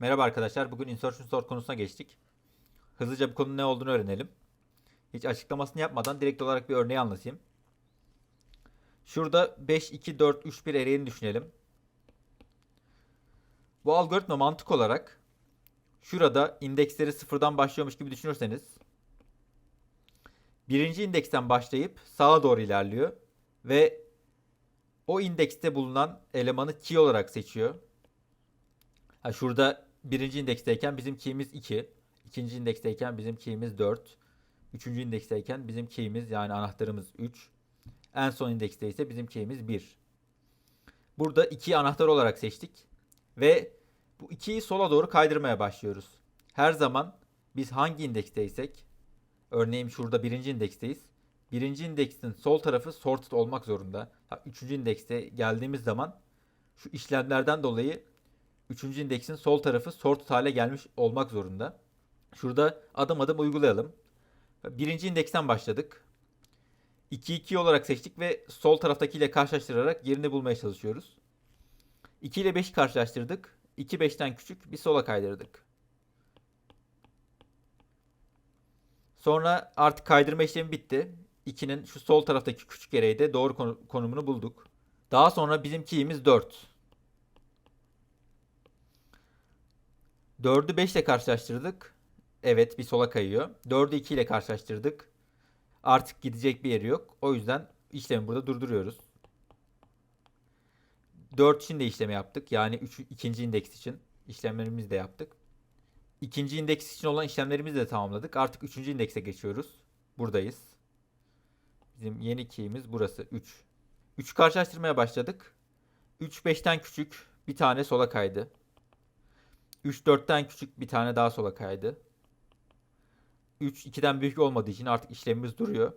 Merhaba arkadaşlar. Bugün insertion sort konusuna geçtik. Hızlıca bu konunun ne olduğunu öğrenelim. Hiç açıklamasını yapmadan direkt olarak bir örneği anlatayım. Şurada 5, 2, 4, 3, 1 ereğini düşünelim. Bu algoritma mantık olarak şurada indeksleri sıfırdan başlıyormuş gibi düşünürseniz birinci indeksten başlayıp sağa doğru ilerliyor ve o indekste bulunan elemanı key olarak seçiyor. Ha şurada birinci indeksteyken bizim key'imiz 2. ikinci indeksteyken bizim key'imiz 4. Üçüncü indeksteyken bizim key'imiz yani anahtarımız 3. En son indekste ise bizim key'imiz 1. Burada 2'yi anahtar olarak seçtik. Ve bu 2'yi sola doğru kaydırmaya başlıyoruz. Her zaman biz hangi indeksteysek örneğin şurada birinci indeksteyiz. Birinci indeksin sol tarafı sorted olmak zorunda. Üçüncü indekste geldiğimiz zaman şu işlemlerden dolayı Üçüncü indeksin sol tarafı sorted hale gelmiş olmak zorunda. Şurada adım adım uygulayalım. Birinci indeksten başladık. 2 2 olarak seçtik ve sol taraftakiyle karşılaştırarak yerini bulmaya çalışıyoruz. 2 ile 5'i karşılaştırdık. 2 5'ten küçük bir sola kaydırdık. Sonra artık kaydırma işlemi bitti. 2'nin şu sol taraftaki küçük yereği de doğru konumunu bulduk. Daha sonra bizim key'imiz 4. 4'ü 5 ile karşılaştırdık. Evet bir sola kayıyor. 4'ü 2 ile karşılaştırdık. Artık gidecek bir yeri yok. O yüzden işlemi burada durduruyoruz. 4 için de işlemi yaptık. Yani 3, ikinci indeks için işlemlerimizi de yaptık. İkinci indeks için olan işlemlerimizi de tamamladık. Artık üçüncü indekse geçiyoruz. Buradayız. Bizim yeni key'imiz burası 3. 3 karşılaştırmaya başladık. 3 5'ten küçük bir tane sola kaydı. 3 4'ten küçük bir tane daha sola kaydı. 3 2'den büyük olmadığı için artık işlemimiz duruyor.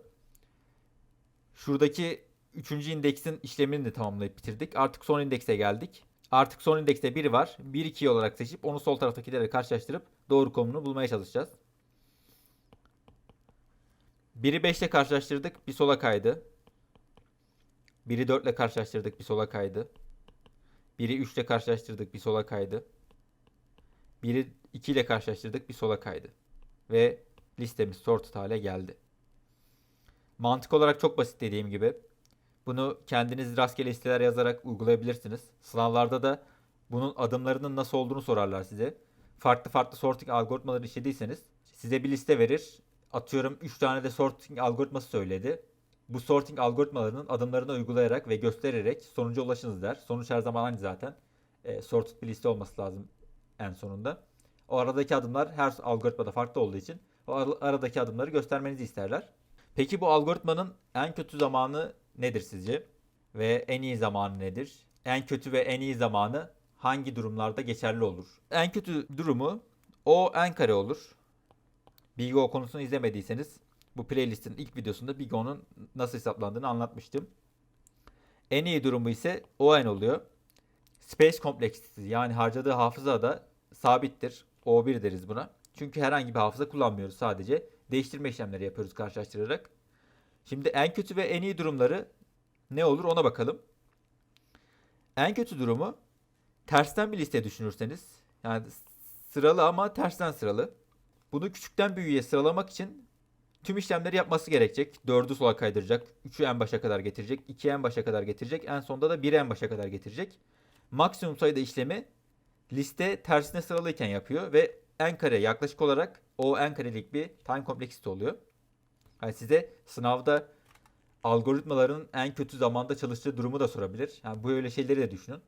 Şuradaki 3. indeksin işlemini de tamamlayıp bitirdik. Artık son indekse geldik. Artık son indekste 1 var. 1 2 olarak seçip onu sol taraftakilerle karşılaştırıp doğru konumunu bulmaya çalışacağız. 1'i 5 ile karşılaştırdık. Bir sola kaydı. 1'i 4 ile karşılaştırdık. Bir sola kaydı. 1'i 3 ile karşılaştırdık. Bir sola kaydı. Biri 2 ile karşılaştırdık bir sola kaydı. Ve listemiz sorted hale geldi. Mantık olarak çok basit dediğim gibi. Bunu kendiniz rastgele listeler yazarak uygulayabilirsiniz. Sınavlarda da bunun adımlarının nasıl olduğunu sorarlar size. Farklı farklı sorting algoritmaları işlediyseniz size bir liste verir. Atıyorum 3 tane de sorting algoritması söyledi. Bu sorting algoritmalarının adımlarını uygulayarak ve göstererek sonuca ulaşınız der. Sonuç her zaman aynı zaten. E, sorted bir liste olması lazım en sonunda. O aradaki adımlar her algoritmada farklı olduğu için o aradaki adımları göstermenizi isterler. Peki bu algoritmanın en kötü zamanı nedir sizce? Ve en iyi zamanı nedir? En kötü ve en iyi zamanı hangi durumlarda geçerli olur? En kötü durumu o en kare olur. Big O konusunu izlemediyseniz bu playlistin ilk videosunda Big O'nun nasıl hesaplandığını anlatmıştım. En iyi durumu ise o en oluyor. Space kompleksitesi yani harcadığı hafıza da sabittir. O1 deriz buna. Çünkü herhangi bir hafıza kullanmıyoruz sadece. Değiştirme işlemleri yapıyoruz karşılaştırarak. Şimdi en kötü ve en iyi durumları ne olur ona bakalım. En kötü durumu tersten bir liste düşünürseniz yani sıralı ama tersten sıralı. Bunu küçükten büyüğe sıralamak için tüm işlemleri yapması gerekecek. 4'ü sola kaydıracak. 3'ü en başa kadar getirecek. 2'yi en başa kadar getirecek. En sonda da 1'i en başa kadar getirecek maksimum sayıda işlemi liste tersine sıralıyken yapıyor ve n kare yaklaşık olarak o n karelik bir time complexity oluyor. Yani size sınavda algoritmaların en kötü zamanda çalıştığı durumu da sorabilir. Yani bu öyle şeyleri de düşünün.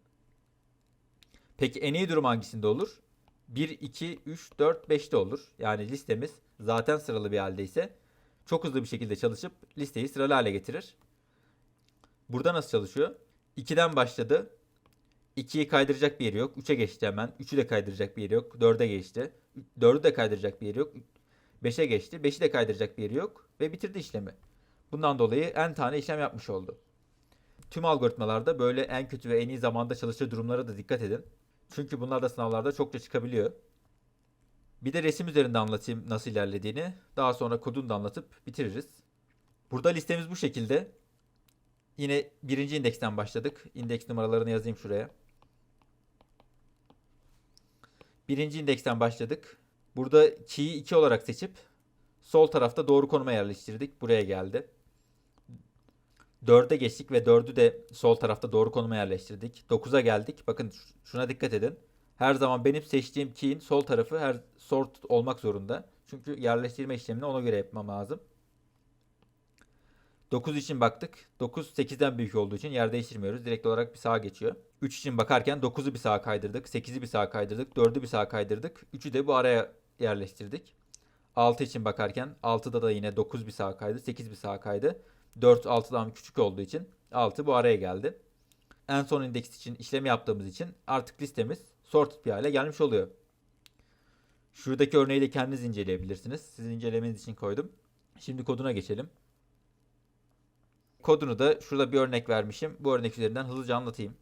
Peki en iyi durum hangisinde olur? 1, 2, 3, 4, 5'te olur. Yani listemiz zaten sıralı bir haldeyse çok hızlı bir şekilde çalışıp listeyi sıralı hale getirir. Burada nasıl çalışıyor? 2'den başladı. 2'yi kaydıracak bir yeri yok. 3'e geçti hemen. 3'ü de kaydıracak bir yeri yok. 4'e geçti. 4'ü de kaydıracak bir yeri yok. 5'e geçti. 5'i de kaydıracak bir yeri yok. Ve bitirdi işlemi. Bundan dolayı en tane işlem yapmış oldu. Tüm algoritmalarda böyle en kötü ve en iyi zamanda çalıştığı durumlara da dikkat edin. Çünkü bunlar da sınavlarda çokça çıkabiliyor. Bir de resim üzerinde anlatayım nasıl ilerlediğini. Daha sonra kodunu da anlatıp bitiririz. Burada listemiz bu şekilde. Yine birinci indeksten başladık. İndeks numaralarını yazayım şuraya. Birinci indeksten başladık. Burada key'i 2 olarak seçip sol tarafta doğru konuma yerleştirdik. Buraya geldi. 4'e geçtik ve 4'ü de sol tarafta doğru konuma yerleştirdik. 9'a geldik. Bakın şuna dikkat edin. Her zaman benim seçtiğim key'in sol tarafı her sort olmak zorunda. Çünkü yerleştirme işlemini ona göre yapmam lazım. 9 için baktık. 9 8'den büyük olduğu için yer değiştirmiyoruz. Direkt olarak bir sağa geçiyor. 3 için bakarken 9'u bir sağa kaydırdık. 8'i bir sağa kaydırdık. 4'ü bir sağa kaydırdık. 3'ü de bu araya yerleştirdik. 6 için bakarken 6'da da yine 9 bir sağa kaydı. 8 bir sağa kaydı. 4 6'dan küçük olduğu için 6 bu araya geldi. En son indeks için işlemi yaptığımız için artık listemiz sorted bir hale gelmiş oluyor. Şuradaki örneği de kendiniz inceleyebilirsiniz. Sizin incelemeniz için koydum. Şimdi koduna geçelim. Kodunu da şurada bir örnek vermişim. Bu örnek üzerinden hızlıca anlatayım.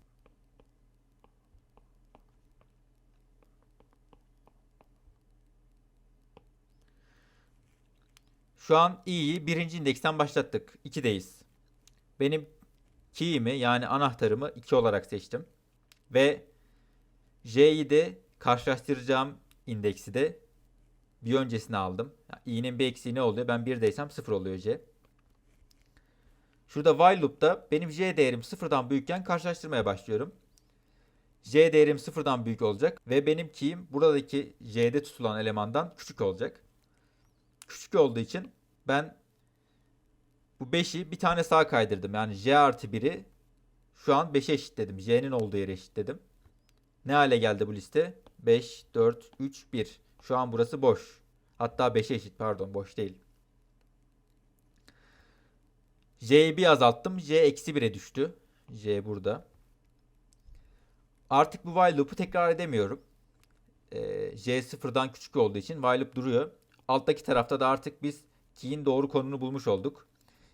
Şu an i'yi birinci indeksten başlattık. 2'deyiz. Benim key'imi yani anahtarımı 2 olarak seçtim. Ve j'yi de karşılaştıracağım indeksi de bir öncesine aldım. Yani i'nin bir eksiği ne oluyor? Ben 1'deysem 0 oluyor c. Şurada while loop'ta benim j değerim sıfırdan büyükken karşılaştırmaya başlıyorum. j değerim sıfırdan büyük olacak ve benim key'im buradaki j'de tutulan elemandan küçük olacak. Küçük olduğu için ben bu 5'i bir tane sağa kaydırdım. Yani j artı 1'i şu an 5'e eşitledim. j'nin olduğu yere eşitledim. Ne hale geldi bu liste? 5, 4, 3, 1. Şu an burası boş. Hatta 5'e eşit pardon boş değil. J'yi bir azalttım. J eksi 1'e düştü. J burada. Artık bu while loop'u tekrar edemiyorum. Ee, J sıfırdan küçük olduğu için while loop duruyor. Alttaki tarafta da artık biz key'in doğru konumunu bulmuş olduk.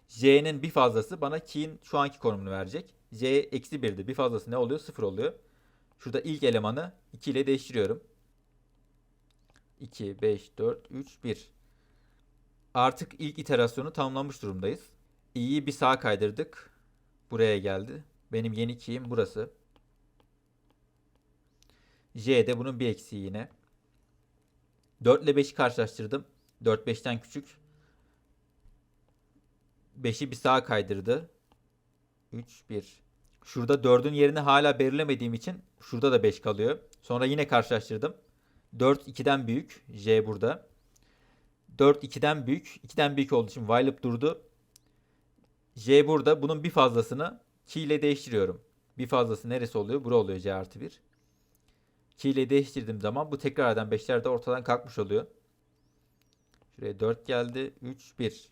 J'nin bir fazlası bana key'in şu anki konumunu verecek. J eksi 1'di. Bir fazlası ne oluyor? 0 oluyor. Şurada ilk elemanı 2 ile değiştiriyorum. 2, 5, 4, 3, 1. Artık ilk iterasyonu tamamlamış durumdayız. İ'yi bir sağa kaydırdık. Buraya geldi. Benim yeni key'im burası. J de bunun bir eksiği yine. 4 ile 5'i karşılaştırdım. 4 5'ten küçük. 5'i bir sağa kaydırdı. 3 1. Şurada 4'ün yerini hala belirlemediğim için şurada da 5 kalıyor. Sonra yine karşılaştırdım. 4 2'den büyük. J burada. 4 2'den büyük. 2'den büyük olduğu için while loop durdu. J burada. Bunun bir fazlasını key ile değiştiriyorum. Bir fazlası neresi oluyor? Bura oluyor C artı 1. Key ile değiştirdiğim zaman bu tekrardan 5'ler de ortadan kalkmış oluyor. Şuraya 4 geldi. 3, 1.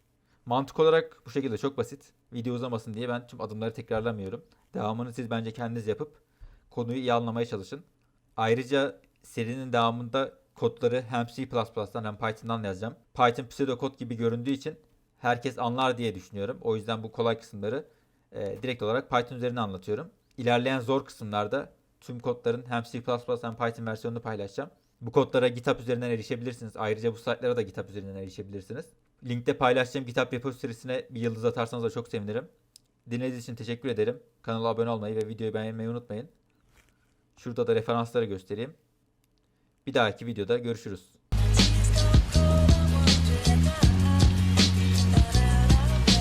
Mantık olarak bu şekilde çok basit. Video uzamasın diye ben tüm adımları tekrarlamıyorum. Devamını siz bence kendiniz yapıp konuyu iyi anlamaya çalışın. Ayrıca serinin devamında kodları hem C++'dan hem Python'dan yazacağım. Python pseudokod gibi göründüğü için herkes anlar diye düşünüyorum. O yüzden bu kolay kısımları e, direkt olarak Python üzerine anlatıyorum. İlerleyen zor kısımlarda tüm kodların hem C++ hem Python versiyonunu paylaşacağım. Bu kodlara GitHub üzerinden erişebilirsiniz. Ayrıca bu slaytlara da GitHub üzerinden erişebilirsiniz. Linkte paylaştığım GitHub repository'sine bir yıldız atarsanız da çok sevinirim. Dinlediğiniz için teşekkür ederim. Kanala abone olmayı ve videoyu beğenmeyi unutmayın. Şurada da referansları göstereyim. Bir dahaki videoda görüşürüz.